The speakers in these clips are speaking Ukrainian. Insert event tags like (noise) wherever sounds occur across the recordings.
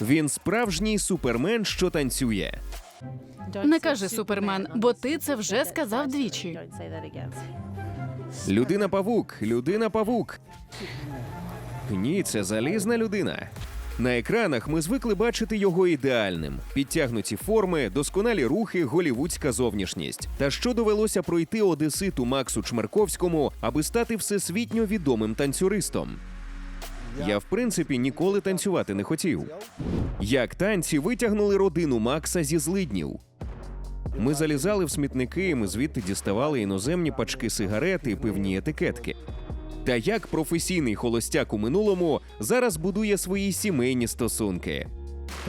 Він справжній супермен, що танцює. Не кажи супермен, бо ти це вже сказав двічі. Людина павук, людина павук. Ні, це залізна людина. На екранах ми звикли бачити його ідеальним: підтягнуті форми, досконалі рухи, голівудська зовнішність. Та що довелося пройти одеситу Максу Чмерковському, аби стати всесвітньо відомим танцюристом? Я, в принципі, ніколи танцювати не хотів. Як танці витягнули родину Макса зі злиднів. Ми залізали в смітники, ми звідти діставали іноземні пачки сигарет і пивні етикетки. Та як професійний холостяк у минулому зараз будує свої сімейні стосунки.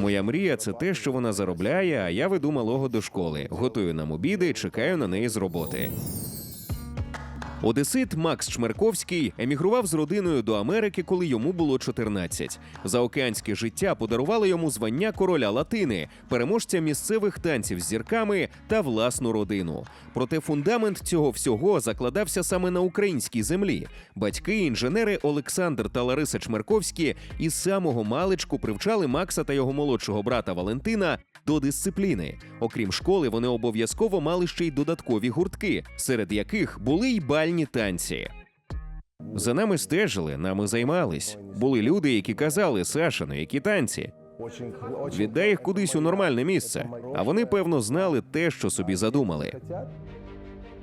Моя мрія це те, що вона заробляє, а я веду малого до школи, готую нам обіди, чекаю на неї з роботи. Одесит Макс Чмерковський емігрував з родиною до Америки, коли йому було 14. Заокеанське життя подарувало йому звання короля Латини, переможця місцевих танців з зірками та власну родину. Проте фундамент цього всього закладався саме на українській землі. Батьки, інженери Олександр та Лариса Чмерковські із самого маличку привчали Макса та його молодшого брата Валентина до дисципліни. Окрім школи, вони обов'язково мали ще й додаткові гуртки, серед яких були й бальні танці. За нами стежили, нами займались. Були люди, які казали Саша, ну які танці. Віддай їх кудись у нормальне місце. А вони, певно, знали те, що собі задумали.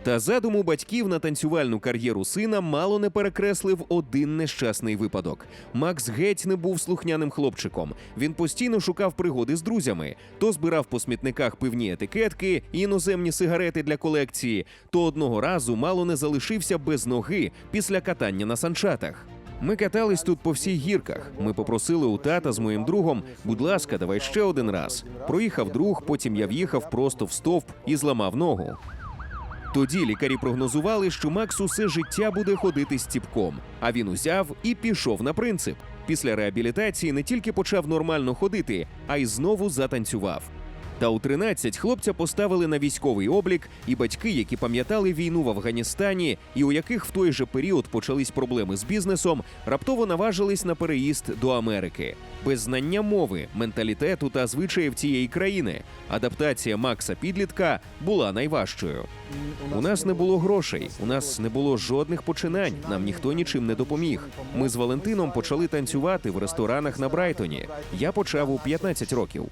Та задуму батьків на танцювальну кар'єру сина мало не перекреслив один нещасний випадок. Макс геть не був слухняним хлопчиком. Він постійно шукав пригоди з друзями, то збирав по смітниках пивні етикетки іноземні сигарети для колекції, то одного разу мало не залишився без ноги після катання на санчатах. Ми катались тут по всіх гірках. Ми попросили у тата з моїм другом, будь ласка, давай ще один раз. Проїхав друг, потім я в'їхав просто в стовп і зламав ногу. Тоді лікарі прогнозували, що Макс усе життя буде ходити з ціпком. А він узяв і пішов на принцип. Після реабілітації не тільки почав нормально ходити, а й знову затанцював. Та у 13 хлопця поставили на військовий облік, і батьки, які пам'ятали війну в Афганістані, і у яких в той же період почались проблеми з бізнесом, раптово наважились на переїзд до Америки. Без знання мови, менталітету та звичаїв цієї країни. Адаптація Макса підлітка була найважчою. У нас не було грошей, у нас не було жодних починань. Нам ніхто нічим не допоміг. Ми з Валентином почали танцювати в ресторанах на Брайтоні. Я почав у 15 років.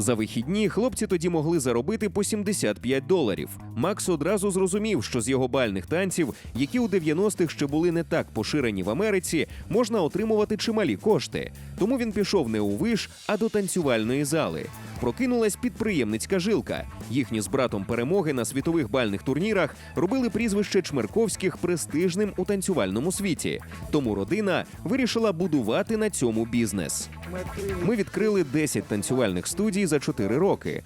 За вихідні хлопці тоді могли заробити по 75 доларів. Макс одразу зрозумів, що з його бальних танців, які у 90-х ще були не так поширені в Америці, можна отримувати чималі кошти. Тому він пішов не у виш, а до танцювальної зали. Прокинулась підприємницька жилка. Їхні з братом перемоги на світових бальних турнірах робили прізвище Чмерковських престижним у танцювальному світі. Тому родина вирішила будувати на цьому бізнес. Ми відкрили 10 танцювальних студій за 4 роки.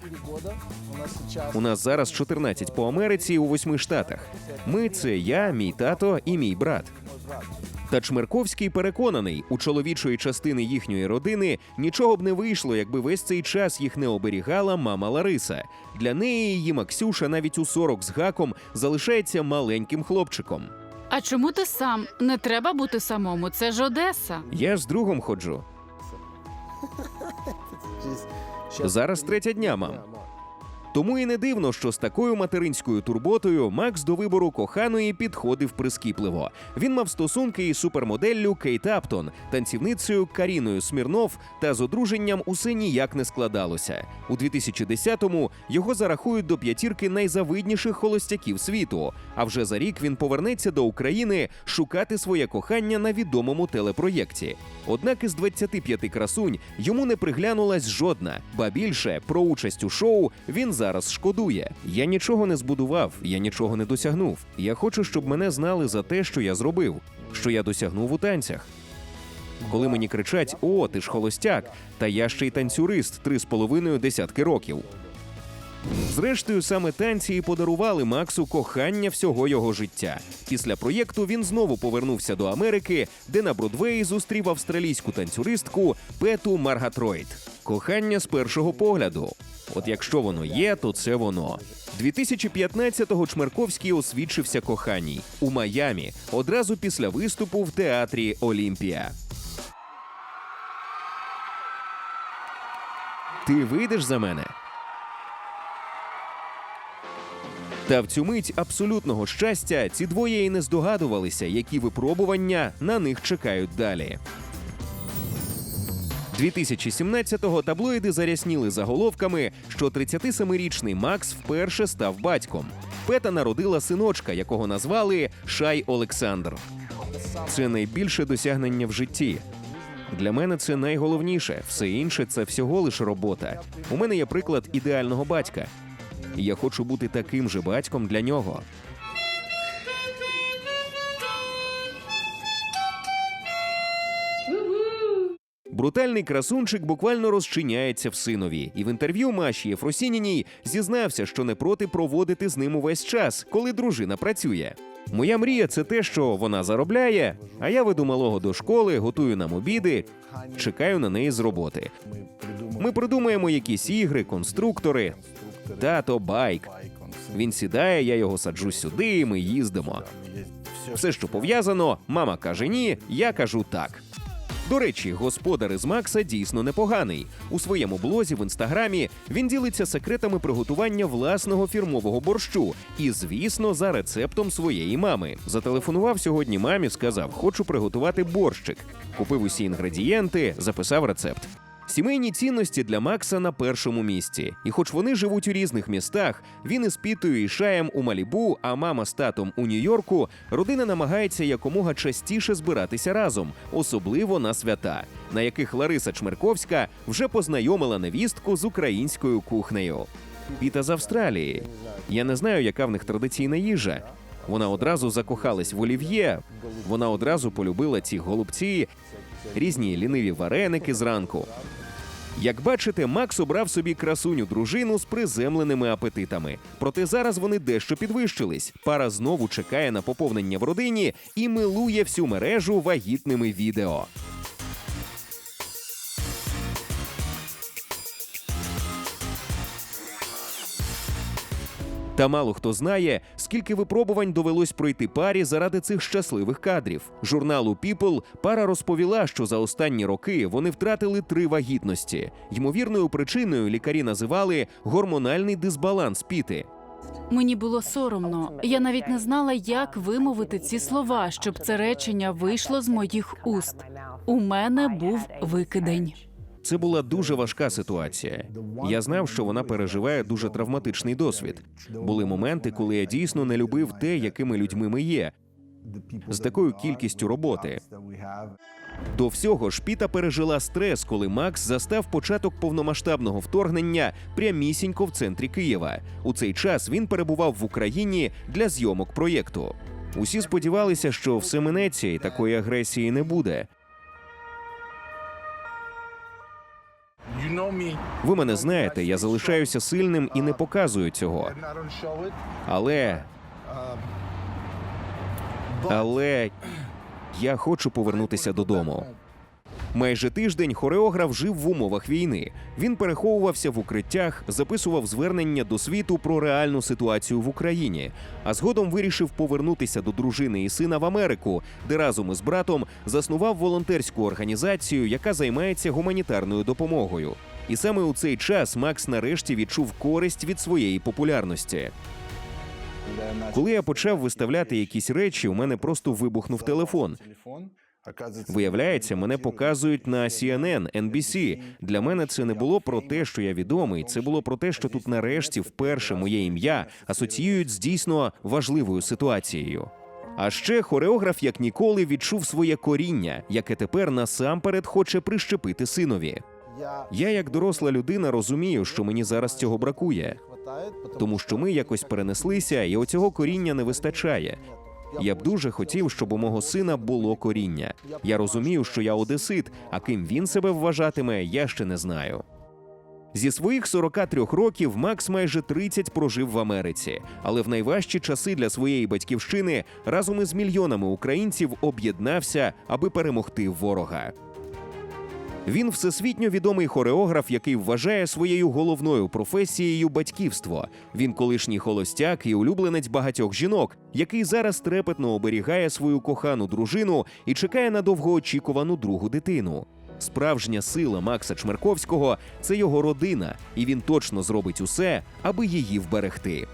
У нас зараз 14 по Америці у 8 штатах. Ми це я, мій тато і мій брат. Та Чмерковський переконаний, у чоловічої частини їхньої родини нічого б не вийшло, якби весь цей час їх не оберігала мама Лариса. Для неї її Максюша навіть у 40 з гаком залишається маленьким хлопчиком. А чому ти сам? Не треба бути самому. Це ж Одеса. Я ж з другом ходжу. (laughs) Зараз третя дня, мам. Тому і не дивно, що з такою материнською турботою Макс до вибору коханої підходив прискіпливо. Він мав стосунки із супермоделлю Кейт Аптон, танцівницею Каріною Смірнов, та з одруженням усе ніяк не складалося. У 2010-му його зарахують до п'ятірки найзавидніших холостяків світу. А вже за рік він повернеться до України шукати своє кохання на відомому телепроєкті. Однак із 25 красунь йому не приглянулась жодна, ба більше про участь у шоу він зараз шкодує. Я нічого не збудував, я нічого не досягнув. Я хочу, щоб мене знали за те, що я зробив, що я досягнув у танцях. Коли мені кричать: О, ти ж холостяк, та я ще й танцюрист три з половиною десятки років. Зрештою, саме танці і подарували Максу кохання всього його життя. Після проєкту він знову повернувся до Америки, де на Бродвеї зустрів австралійську танцюристку Пету Маргатройд. Кохання з першого погляду. От якщо воно є, то це воно. 2015-го Чмерковський освідчився коханій у Майамі одразу після виступу в театрі Олімпія. Ти вийдеш за мене? Та в цю мить абсолютного щастя ці двоє і не здогадувалися, які випробування на них чекають далі. 2017-го таблоїди зарясніли заголовками, що 37-річний Макс вперше став батьком. Пета народила синочка, якого назвали Шай Олександр. Це найбільше досягнення в житті. Для мене це найголовніше. Все інше це всього лише робота. У мене є приклад ідеального батька. Я хочу бути таким же батьком для нього. Брутальний красунчик буквально розчиняється в синові, і в інтерв'ю Маші Єфросініній зізнався, що не проти проводити з ним увесь час, коли дружина працює. Моя мрія це те, що вона заробляє, а я веду малого до школи, готую нам обіди, чекаю на неї з роботи. Ми придумаємо якісь ігри, конструктори. Тато байк. Він сідає, я його саджу сюди, ми їздимо. Все, що пов'язано, мама каже ні, я кажу так. До речі, господар із Макса дійсно непоганий. У своєму блозі в інстаграмі він ділиться секретами приготування власного фірмового борщу і, звісно, за рецептом своєї мами. Зателефонував сьогодні мамі, сказав: Хочу приготувати борщик. Купив усі інгредієнти, записав рецепт. Сімейні цінності для Макса на першому місці. І хоч вони живуть у різних містах, він із Пітою і Шаєм у Малібу, а мама з татом у Нью-Йорку, родина намагається якомога частіше збиратися разом, особливо на свята, на яких Лариса Чмерковська вже познайомила невістку з українською кухнею. Піта з Австралії. Я не знаю, яка в них традиційна їжа. Вона одразу закохалась в олів'є. Вона одразу полюбила ці голубці, різні ліниві вареники зранку. Як бачите, Макс обрав собі красуню дружину з приземленими апетитами. Проте зараз вони дещо підвищились. Пара знову чекає на поповнення в родині і милує всю мережу вагітними відео. Та мало хто знає, скільки випробувань довелось пройти парі заради цих щасливих кадрів. Журналу People пара розповіла, що за останні роки вони втратили три вагітності. Ймовірною причиною лікарі називали гормональний дисбаланс піти. Мені було соромно. Я навіть не знала, як вимовити ці слова, щоб це речення вийшло з моїх уст. У мене був викидень. Це була дуже важка ситуація. Я знав, що вона переживає дуже травматичний досвід. Були моменти, коли я дійсно не любив те, якими людьми ми є. з такою кількістю роботи. До всього ж Піта пережила стрес, коли Макс застав початок повномасштабного вторгнення прямісінько в центрі Києва. У цей час він перебував в Україні для зйомок проєкту. Усі сподівалися, що все минеться і такої агресії не буде. Ви мене знаєте, я залишаюся сильним і не показую цього. Але але я хочу повернутися додому. Майже тиждень хореограф жив в умовах війни. Він переховувався в укриттях, записував звернення до світу про реальну ситуацію в Україні, а згодом вирішив повернутися до дружини і сина в Америку, де разом із братом заснував волонтерську організацію, яка займається гуманітарною допомогою. І саме у цей час Макс нарешті відчув користь від своєї популярності. Коли я почав виставляти якісь речі, у мене просто вибухнув телефон. Виявляється, мене показують на CNN, NBC. Для мене це не було про те, що я відомий. Це було про те, що тут нарешті вперше моє ім'я асоціюють з дійсно важливою ситуацією. А ще хореограф як ніколи відчув своє коріння, яке тепер насамперед хоче прищепити синові. Я, як доросла людина, розумію, що мені зараз цього бракує, тому що ми якось перенеслися, і оцього коріння не вистачає. Я б дуже хотів, щоб у мого сина було коріння. Я розумію, що я одесит, а ким він себе вважатиме, я ще не знаю. Зі своїх 43 років Макс майже 30 прожив в Америці, але в найважчі часи для своєї батьківщини разом із мільйонами українців об'єднався, аби перемогти ворога. Він всесвітньо відомий хореограф, який вважає своєю головною професією батьківство. Він колишній холостяк і улюбленець багатьох жінок, який зараз трепетно оберігає свою кохану дружину і чекає на довгоочікувану другу дитину. Справжня сила Макса Чмерковського це його родина, і він точно зробить усе, аби її вберегти.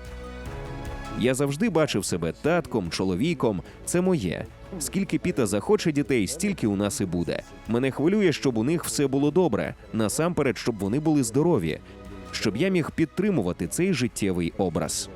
Я завжди бачив себе татком, чоловіком. Це моє. Скільки Піта захоче дітей, стільки у нас і буде. Мене хвилює, щоб у них все було добре, насамперед, щоб вони були здорові, щоб я міг підтримувати цей життєвий образ.